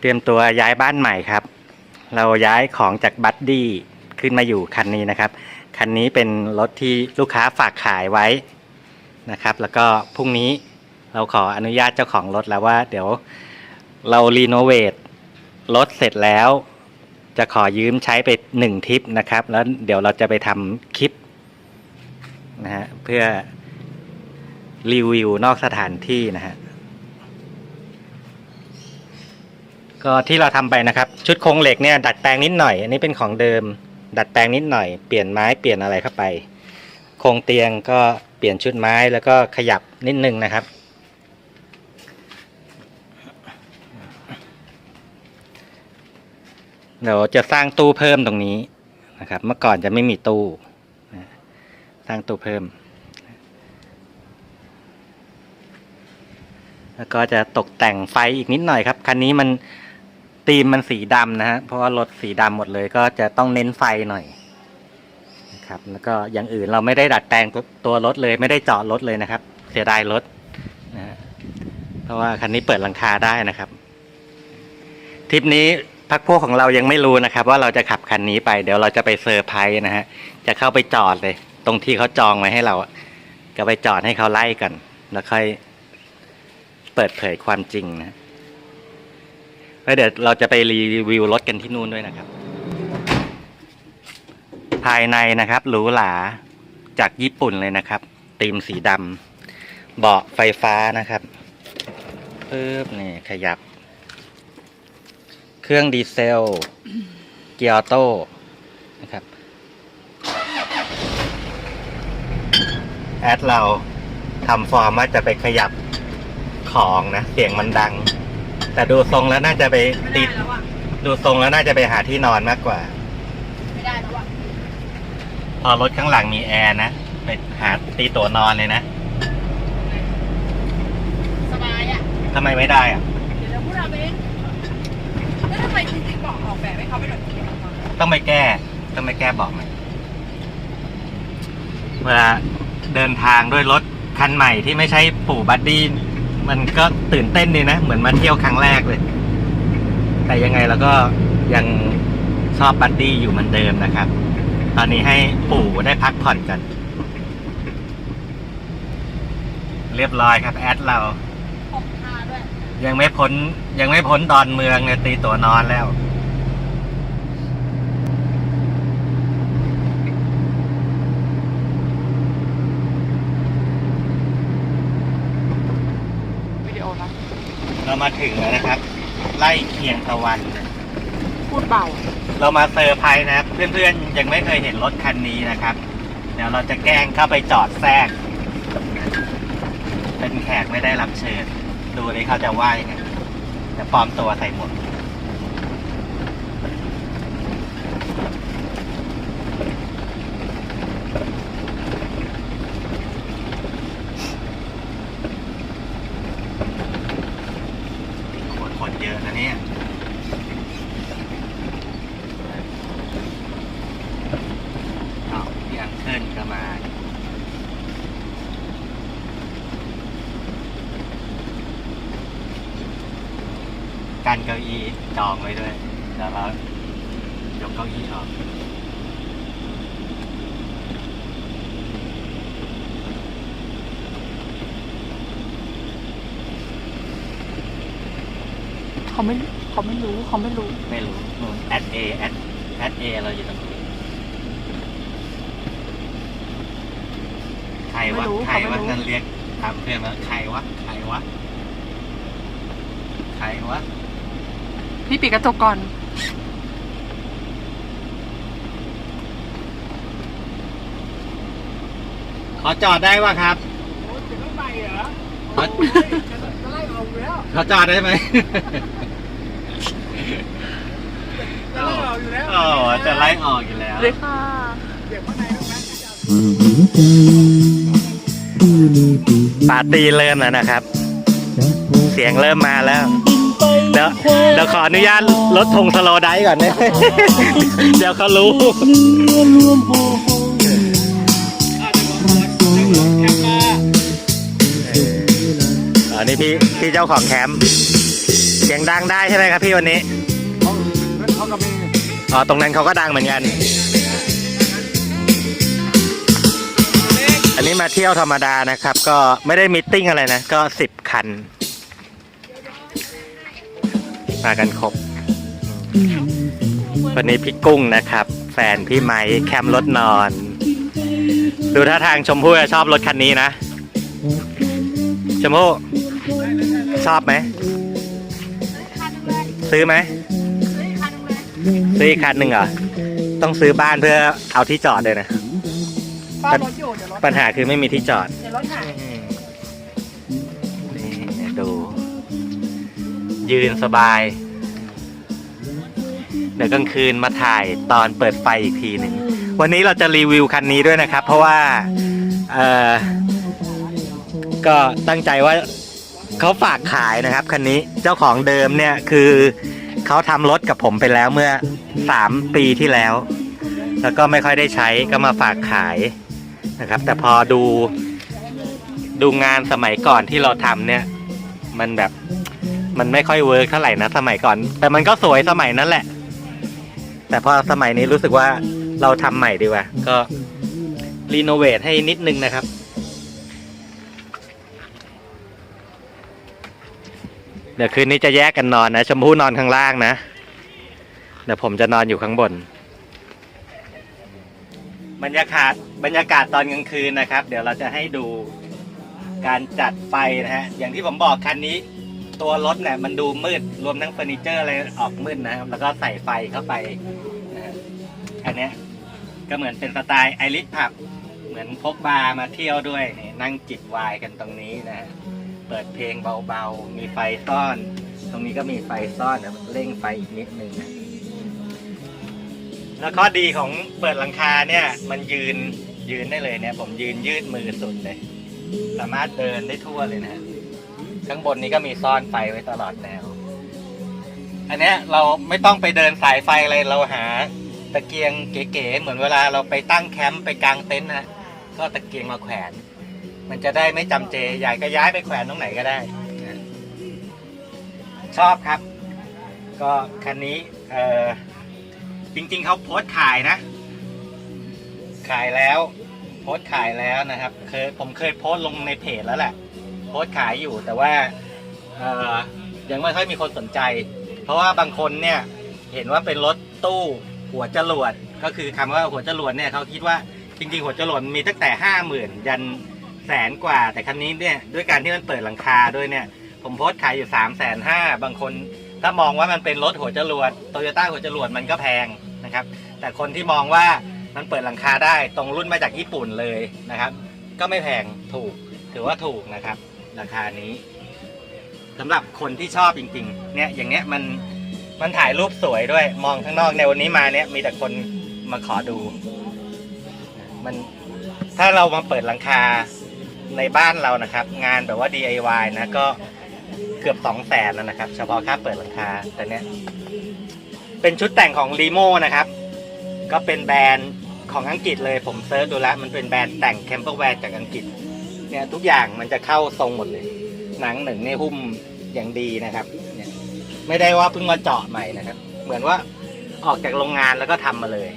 เตรียมตัวย้ายบ้านใหม่ครับ เราย้ายของจากบัดดี้ขึ้นมาอยู่คันนี้นะครับ คันนี้เป็นรถที่ลูกค้าฝากขายไว้นะครับ แล้วก็พรุ่งนี้เราขออนุญาตเจ้าของรถแล้วว่า เดี๋ยวเรารีโนเวทรถเสร็จแล้ว จะขอยืมใช้ไปหนึ่งทิปนะครับ แล้วเดี๋ยวเราจะไปทำคลิปนะฮะเพื่อรีวิวนอกสถานที่นะฮะ ก็ที่เราทำไปนะครับ ชุดโครงเหล็กเนี่ยดัดแปลงนิดหน่อย อันนี้เป็นของเดิม ดัดแปลงนิดหน่อย เปลี่ยนไม้เปลี่ยนอะไรเข้าไป โครงเตียงก็เปลี่ยนชุดไม้แล้วก็ขยับนิดนึงนะครับ เดี๋ยวจะสร้างตู้เพิ่มตรงนี้นะครับ เมื่อก่อนจะไม่มีตู้ สร้างตู้เพิ่ม แล้วก็จะตกแต่งไฟอีกนิดหน่อยครับ คันนี้มัน ธีมมันสีดำนะฮะ เพราะว่ารถสีดำหมดเลยก็จะต้องเน้นไฟหน่อยนะครับ แล้วก็อย่างอื่นเราไม่ได้ดัดแปลงตัวรถเลย ไม่ได้เจาะรถเลยนะครับ เสียดายรถนะฮะเพราะว่าคันนี้เปิดหลังคาได้นะครับทริปนี้พักพวกของเรายังไม่รู้นะครับ ว่าเราจะขับคันนี้ไป เดี๋ยวเราจะไปเซอร์ไพรส์นะฮะ จะเข้าไปจอดเลย ตรงที่เขาจองไว้ให้เราก็ไปจอดให้เขาไล่กัน แล้วค่อยเปิดเผยความจริงนะ แล้วเดี๋ยวเราจะไปรีวิวรถกันที่นู่นด้วยนะครับ ภายในนะครับหรูหราจากญี่ปุ่นเลยนะครับธีมสีดำเบาะไฟฟ้านะครับปึ๊บนี่ขยับ เครื่องดีเซล เกียร์ออโต้นะครับ แอดเราทำฟอร์มว่าจะไปขยับของนะ เสียงมันดัง แต่ดูทรงแล้วน่าจะไปไม่ติได้ดแล้วอะดูทรงแล้วน่าจะไปหาที่นอนมากกว่า ไม่ได้แล้วอะพอรถข้างหลังมีแอร์นะ ไปหาตีตัวนอนเลยนะ สบายอะทำไมไม่ได้อะเดี๋ยวเราพูดเอาเองแล้วทำไมจริงๆบอกออกแบบให้เขาเป็นแบบนี้อะต้องไปแก้ ต้องไปแก้บอกใหม่เวลาเดินทางด้วยรถคันใหม่ที่ไม่ใช่ปู่บัดดี้ มันก็ตื่นเต้นดีนะ เหมือนมาเที่ยวครั้งแรกเลย แต่ยังไงเราก็ยังชอบบัดดี้อยู่เหมือนเดิมนะครับ ตอนนี้ให้ปู่ได้พักผ่อนกัน เรียบร้อยครับ แอดเราหกท่าด้วยยังไม่พ้นยังไม่พ้นดอนเมืองเนี่ยตีตัวนอนแล้ววิดีโอนะ เรา มาถึงแล้วนะครับ ไล่เคียงตะวัน พูดเบา เรามาเซอร์ไพรส์นะครับ เพื่อนๆ ยังไม่เคยเห็นรถคันนี้นะครับ เดี๋ยวเราจะแกล้งเข้าไปจอดแทรก เป็นแขกไม่ได้รับเชิญ ดูดิเขาจะว่ายังไงจะปลอมตัวใส่หมวกคนคนเยอะนะเนี่ย อ้าวพี่อังเคิลก็มา กันเก้าอี้จองไว้ด้วยเดี๋ยวเรายกเก้าอี้ออกเขาไม่เขาไม่รู้เขาไม่รู้ ไม่รู้นู่นแอดเอแอดแอดเอเราอยู่ตรงนี้ใครวะไม่รู้ใครเขาวะไม่รู้ นั่นเรียกถามเพื่อนว่าใครวะใครวะใครวะ พี่ปิดกระจกก่อน ขอจอดได้ปะครับจะไม่ไปเหรอขอจะไล่ออกอยู่แล้วขอจอดได้ไหมจะไล่ออกอยู่แล้วโอ้จะไล่ออกอยู่แล้ว เลยค่ะ ปาร์ตี้เริ่มแล้วนะครับ เสียงเริ่มมาแล้วเดี๋ยวเดี๋ยวขออนุญาตลดธงสโลไดฟ์ก่อนเนะเดี๋ยวเขารู้อันนี้พี่พี่เจ้าของแคมป์เสียงดังได้ใช่ไหมครับพี่วันนี้อ๋อตรงนั้นเขาก็ดังเหมือนกัน อันนี้มาเที่ยวธรรมดานะครับ ก็ไม่ได้มิทติ้งอะไรนะ ก็สิบคัน มากันครบวันนี้พี่กุ้งนะครับ แฟนพี่ไม้แคมป์รถนอน ดูท่าทางชมพู่จะชอบรถคันนี้นะ ชมพู่ชอบไหม ซื้อไหมซื้ออีกคันหนึ่งเหรอ ต้องซื้อบ้านเพื่อเอาที่จอดเลยนะป้ารถอยู่เดี๋ยวรถปัญหาคือไม่มีที่จอด เดี๋ยวรถหาย ยืนสบาย เดี๋ยวกลางคืนมาถ่ายตอนเปิดไฟอีกทีหนึ่ง วันนี้เราจะรีวิวคันนี้ด้วยนะครับ เพราะว่าเออก็ตั้งใจว่าเขาฝากขายนะครับคันนี้เจ้าของเดิมเนี่ยคือเขาทำรถกับผมไปแล้วเมื่อสามปีที่แล้ว แล้วก็ไม่ค่อยได้ใช้ก็มาฝากขายนะครับ แต่พอดูดูงานสมัยก่อนที่เราทำเนี่ย มันแบบ มันไม่ค่อยเวิร์กเท่าไหร่นะสมัยก่อน แต่มันก็สวยสมัยนั้นแหละ แต่พอสมัยนี้รู้สึกว่าเราทำใหม่ดีกว่า ก็รีโนเวทให้นิดนึงนะครับ เดี๋ยวคืนนี้จะแยกกันนอนนะ ชมพู่นอนข้างล่างนะ เดี๋ยวผมจะนอนอยู่ข้างบน บรรยากาศบรรยากาศตอนกลางคืนนะครับ เดี๋ยวเราจะให้ดูการจัดไฟนะฮะ อย่างที่ผมบอกคันนี้ ตัวรถเนี่ยมันดูมืดรวมทั้งเฟอร์นิเจอร์อะไรออกมืดนะครับ แล้วก็ใส่ไฟเข้าไปนะอันนี้ก็เหมือนเป็นสไตล์ไอริสผับ เหมือนพกบาร์มาเที่ยวด้วยนี่นั่งจิบไวน์กันตรงนี้นะฮะเปิดเพลงเบาๆ มีไฟซ่อน ตรงนี้ก็มีไฟซ่อนเดี๋ยวเร่งไฟอีกนิดนึงนะแล้วข้อดีของเปิดหลังคาเนี่ย มันยืนยืนได้เลยเนี่ย ผมยืนยืดมือสุดเลย สามารถเดินได้ทั่วเลยนะฮะ ข้างบนนี้ก็มีซ่อนไฟไว้ตลอดแนว อันเนี้ยเราไม่ต้องไปเดินสายไฟอะไรเราหา ตะเกียงเก๋ๆเหมือนเวลาเราไปตั้งแคมป์ไปกางเต็นท์นะก็ตะเกียงมาแขวน มันจะได้ไม่จำเจอยากก็ย้ายไปแขวนตรงไหนก็ได้ ชอบครับ ก็คันนี้เออจริงๆเขาโพสต์ขายนะ ขายแล้ว โพสต์ขายแล้วนะครับ เคยผมเคยโพสต์ลงในเพจแล้วแหละ โพสต์ขายอยู่ แต่ว่ายังไม่ค่อยมีคนสนใจ เพราะว่าบางคนเนี่ยเห็นว่าเป็นรถตู้หัวจรวด ก็คือคำว่าหัวจรวดเนี่ยเขาคิดว่าจริงๆ หัวจรวดมีตั้งแต่ห้าหมื่นยันแสนกว่า แต่คันนี้เนี่ยด้วยการที่มันเปิดหลังคาด้วยเนี่ย ผมโพสต์ขายอยู่สามแสนห้าบางคนถ้ามองว่ามันเป็นรถหัวจรวดโตโยต้าหัวจรวดมันก็แพงนะครับ แต่คนที่มองว่ามันเปิดหลังคาได้ตรงรุ่นมาจากญี่ปุ่นเลยนะครับ ก็ไม่แพงถูกถือว่าถูกนะครับ ราคานี้สำหรับคนที่ชอบจริง ๆ เนี่ยอย่างเนี้ยมันมันถ่ายรูปสวยด้วย มองข้างนอกในวันนี้มาเนี่ยมีแต่คนมาขอดู มันถ้าเรามาเปิดหลังคาในบ้านเรานะครับ งานแบบว่า DIY นะก็เกือบสองแสนแล้วนะครับ เฉพาะค่าเปิดหลังคาแต่เนี้ยเป็นชุดแต่งของ r ีโมนะครับ ก็เป็นแบรนด์ของอังกฤษเลยผมเซิร์ชดูแล้ว มันเป็นแบรนด์แต่งแคมเปอร์แวร์จากอังกฤษ เนี่ยทุกอย่างมันจะเข้าทรงหมดเลย หนังหนึ่งในหุ้มอย่างดีนะครับ เนี่ย ไม่ได้ว่าเพิ่งมาเจาะใหม่นะครับ เหมือนว่าออกจากโรงงานแล้วก็ทำมาเลย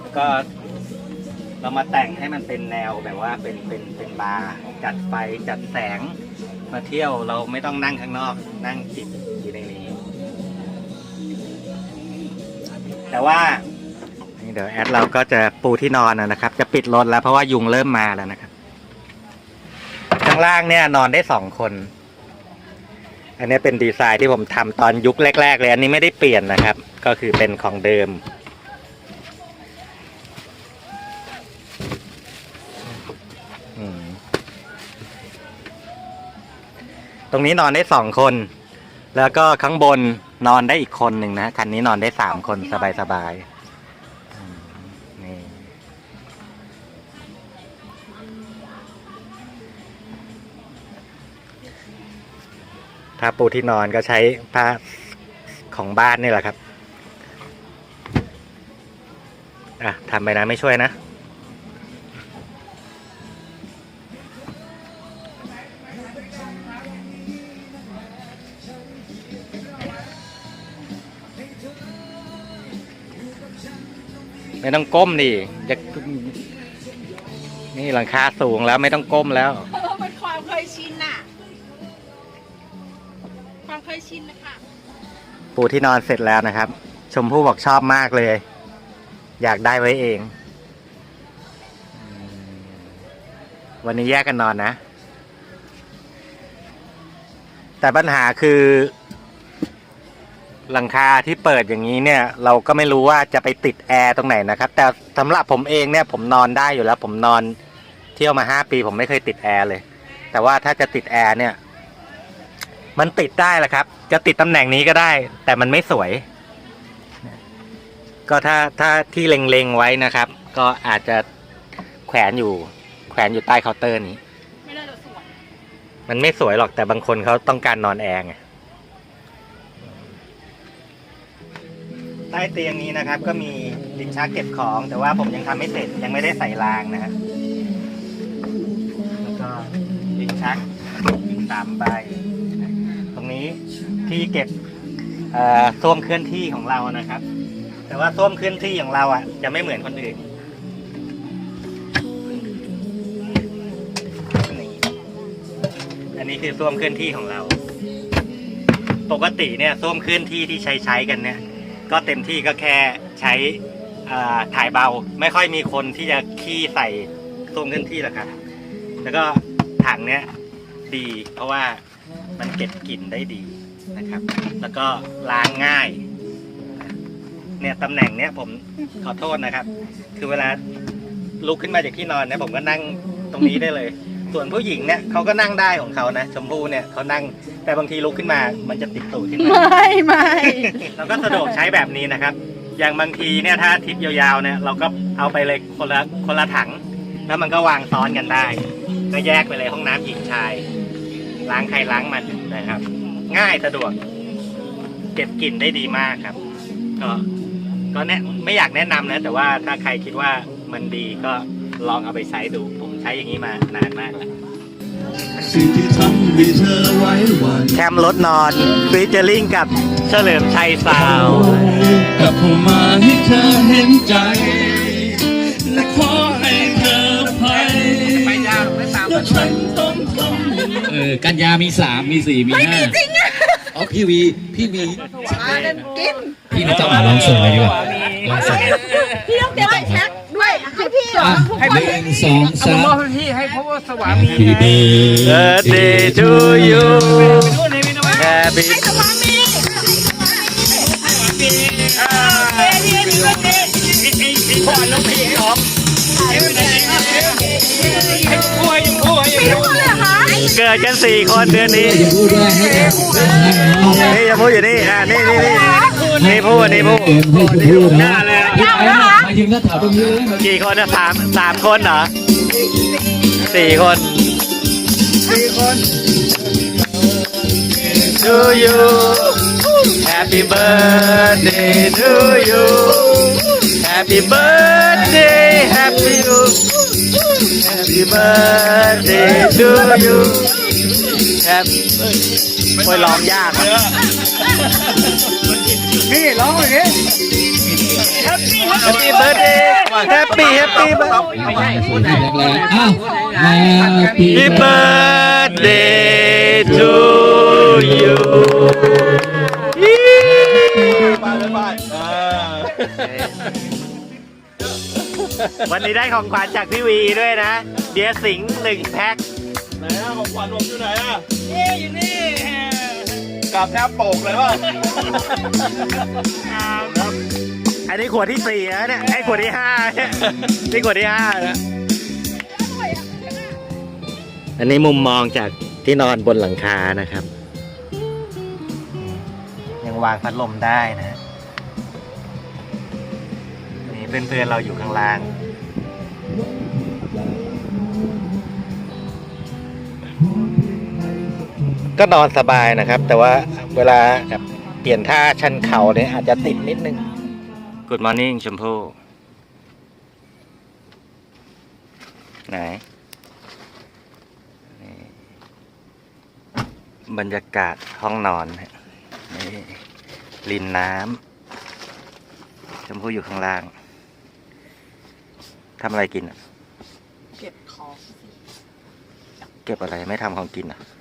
แล้วก็เรามาแต่งให้มันเป็นแนวแบบว่าเป็นเป็นเป็นบาร์จัดไฟจัดแสงมาเที่ยวเราไม่ต้องนั่งข้างนอก นั่งจิบอยู่ในนี้ แต่ว่า เดี๋ยวแอดเราก็จะปูที่นอนนะครับ จะปิดรถแล้วเพราะว่ายุงเริ่มมาแล้วนะครับ ข้างล่างเนี่ยนอนได้สองคน อันนี้เป็นดีไซน์ที่ผมทำตอนยุคแรก ๆ เลย อันนี้ไม่ได้เปลี่ยนนะครับ ก็คือเป็นของเดิม ตรงนี้นอนได้สองคน แล้วก็ข้างบนนอนได้อีกคนหนึ่งนะคันนี้นอนได้สามคนสบายสบายๆ ผ้าปูที่นอนก็ใช้ผ้าของบ้านนี่แหละครับ อะทำไปนะไม่ช่วยนะ ไม่ต้องก้มดิจะนี่หลังคาสูงแล้วไม่ต้องก้มแล้ว ความเคยชินนะปูที่นอนเสร็จแล้วนะครับ ชมพู่บอกชอบมากเลย อยากได้ไว้เอง วันนี้แยกกันนอนนะ แต่ปัญหาคือหลังคาที่เปิดอย่างนี้เนี่ย เราก็ไม่รู้ว่าจะไปติดแอร์ตรงไหนนะครับ แต่สำหรับผมเองเนี่ยผมนอนได้อยู่แล้ว ผมนอนเที่ยวมาห้าปี ผมไม่เคยติดแอร์เลย แต่ว่าถ้าจะติดแอร์เนี่ย มันติดได้แหละครับ จะติดตำแหน่งนี้ก็ได้ แต่มันไม่สวย ก็ถ้าถ้าที่เล็งๆไว้นะครับ ก็อาจจะแขวนอยู่ แขวนอยู่ใต้เคาน์เตอร์นี้ ไม่น่าจะสวยมันไม่สวยหรอกแต่บางคนเขาต้องการนอนแอร์ไงใต้เตียงนี้นะครับ ก็มีลิ้นชักเก็บของ แต่ว่าผมยังทำไม่เสร็จยังไม่ได้ใส่รางนะฮะแล้วก็ลิ้นชักอีกสามใบ รงนี้ที่เก็บส้วมเคลื่อนที่ของเรานะครับ แต่ว่าส้วมเคลื่อนที่ของเราอะ จะไม่เหมือนคนอื่นอันนี้คือส้วมเคลื่อนที่ของเรา ปกติเนี่ยส้วมเคลื่อนที่ที่ใช้ใช้กันเนี่ย ก็เต็มที่ก็แค่ใช้ถ่ายเบาไม่ค่อยมีคนที่จะขี้ใส่ส้วมเคลื่อนที่หรอกครับ แล้วก็ถังเนี้ยดีเพราะว่า มันเก็บกลิ่นได้ดีนะครับ แล้วก็ล้างง่ายเนี่ยตำแหน่งเนี้ยผมขอโทษนะครับ คือเวลาลุกขึ้นมาจากที่นอนเนี่ยผมก็นั่งตรงนี้ได้เลย ส่วนผู้หญิงเนี่ยเขาก็นั่งได้ของเขานะชมพู่เนี่ยเขานั่งแต่บางทีลุกขึ้นมา มันจะติดตูดขึ้นมาไม่ไม่เราก็สะดวกใช้แบบนี้นะครับ อย่างบางทีเนี่ยถ้าทริปยาวๆเนี่ยเราก็เอาไปเลยคนละคนละถัง แล้วมันก็วางซ้อนกันได้ ก็แยกไปเลยห้องน้ำหญิงชาย ล้างใครล้างมันนะครับ ง่ายสะดวก เก็บกลิ่นได้ดีมากครับ ก็ก็แนะไม่อยากแนะนำนะ แต่ว่าถ้าใครคิดว่ามันดีก็ลองเอาไปใช้ดู ผมใช้อย่างนี้มานานมากแล้วสิ่งที่ทำให้เธอไว้วันแคมรถนอนฟีเจอริงกับเฉลิมชัยซาวด์กับผมมาให้เธอเห็นใจ และขอให้เธอภัยไปยาวไม่ตามและฉันต้องทำเออ กันยามีสามมีสี่มีห้าจริงอะอ๋อพี่วีพี่วีมากันกินพี่น่าจะมาลองส่งเลยดีกว่าลองส่งพี่ต้องเตรียมไฟแช็กด้วยให้พี่สออะนทุกคนหนึ่งสองเอาสาม มอบให้พี่ให้เพราะว่าสวามี Happy ไง birthday to you นู่นนี่พี่นวัด Happy ให้สวามีอ่าพี่พี่พี่พี่พี่พ่อน้องพี่ให้หอมให้ไปไหนให้คู่ให้ยัง เกิดกันสี่คนเดือนนี้ นี่จะพูดอยู่นี่อ่านี่นี่นี่นี่พูดนี่พูดเอ็มให้ผมพูดหน้าเลยพี่ไอ้นะหมายถึงถ้าถามตรงนี้เลยกี่คนนะสามสามคนเหรอสี่คนสี่คน to you Happy birthday to you Happy birthday Happy you Happy birthday to you Happy โอ้ยร้องยากอะ พี่ร้องเลยดิ Happy birthday Happy Happy birthday ไม่ใช่พูด แรงๆอ้าว Happy Happy birthday to you ไปเลยไปเออ วันนี้ได้ของขวัญจากพี่วีด้วยนะ เดียสิงห์หนึ่งแพ็คไหนอะของขวัญผมอยู่ไหนอะนี่อยู่นี่กลับแทบโปกเลยว่ะอันนี้ขวดที่สี่แล้วเนี่ยไอ้ขวดที่ห้าเนี่ยนี่ขวดที่ห้าแล้วอันนี้มุมมองจากที่นอนบนหลังคานะครับ ยังวางพัดลมได้นะ เพื่อนๆเราอยู่ข้างล่าง ก็นอนสบายนะครับ แต่ว่าเวลาแบบเปลี่ยนท่าชันเข่าเนี่ยอาจจะติดนิดนึง Good morning ชมพู่ไหนนี่บรรยากาศห้องนอนฮะนี่รินน้ำชมพู่อยู่ข้างล่าง ทำอะไรกินอะ เก็บของเก็บอะไรไม่ทำของกินอะเ